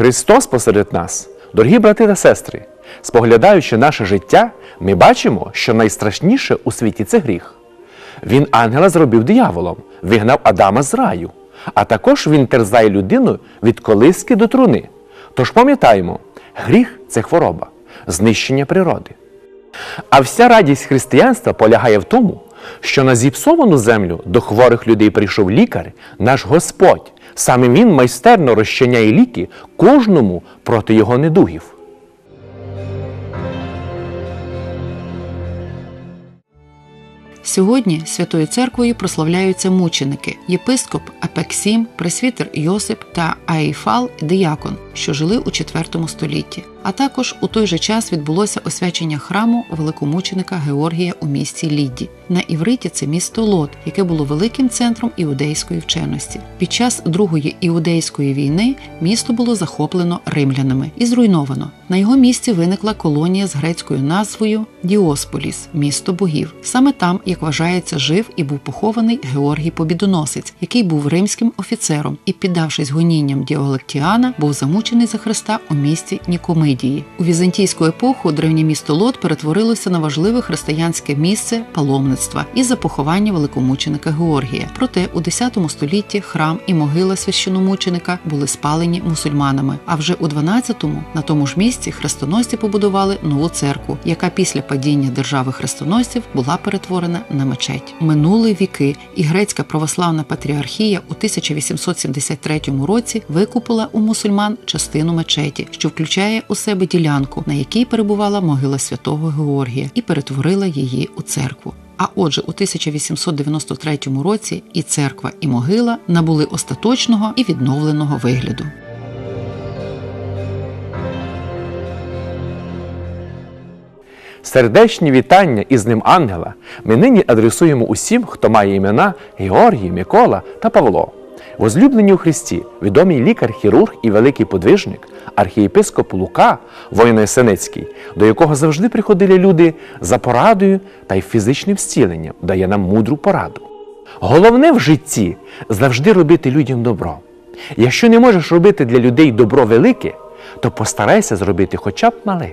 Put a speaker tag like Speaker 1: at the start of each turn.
Speaker 1: Христос посеред нас, дорогі брати та сестри, споглядаючи наше життя, ми бачимо, що найстрашніше у світі це гріх. Він ангела зробив дияволом, вигнав Адама з раю, а також він терзає людину від колиски до труни. Тож пам'ятаємо, гріх це хвороба, знищення природи. А вся радість християнства полягає в тому, що на зіпсовану землю до хворих людей прийшов лікар, наш Господь. Саме він майстерно розчиняє ліки кожному проти його недугів.
Speaker 2: Сьогодні Святою Церквою прославляються мученики єпископ Апексім, пресвітер Йосип та Аїфал Діякон, що жили у IV столітті. А також у той же час відбулося освячення храму великомученика Георгія у місті Лідді. На івриті це місто Лот, яке було великим центром іудейської вченості. Під час Другої іудейської війни місто було захоплено римлянами і зруйновано. На його місці виникла колонія з грецькою назвою Діосполіс місто богів. Саме там, як вважається, жив і був похований Георгій Побідоносець, який був римським офіцером і, піддавшись гонінням Діоглектіана, був замучений за Христа у місті Нікомидії. У візантійську епоху древнє місто Лот перетворилося на важливе християнське місце паломництва і за поховання великомученика Георгія. Проте у X столітті храм і могила священомученика були спалені мусульманами. А вже у 12-му на тому ж місці хрестоносці побудували нову церкву, яка після падіння держави хрестоносців була перетворена на мечеть. Минули віки, і грецька православна патріархія у 1873 році викупила у мусульман частину мечеті, що включає у себе ділянку, на якій перебувала могила святого Георгія, і перетворила її у церкву. А отже, у 1893 році і церква, і могила набули остаточного і відновленого вигляду.
Speaker 1: Сердечні вітання із ним ангела ми нині адресуємо усім, хто має імена Георгій, Микола та Павло. Возлюблені у Христі, відомий лікар, хірург і великий подвижник, архієпископ Лука, воїн Сенецький, до якого завжди приходили люди за порадою та й фізичним зціленням, дає нам мудру пораду. Головне в житті завжди робити людям добро. Якщо не можеш робити для людей добро велике, то постарайся зробити хоча б мале.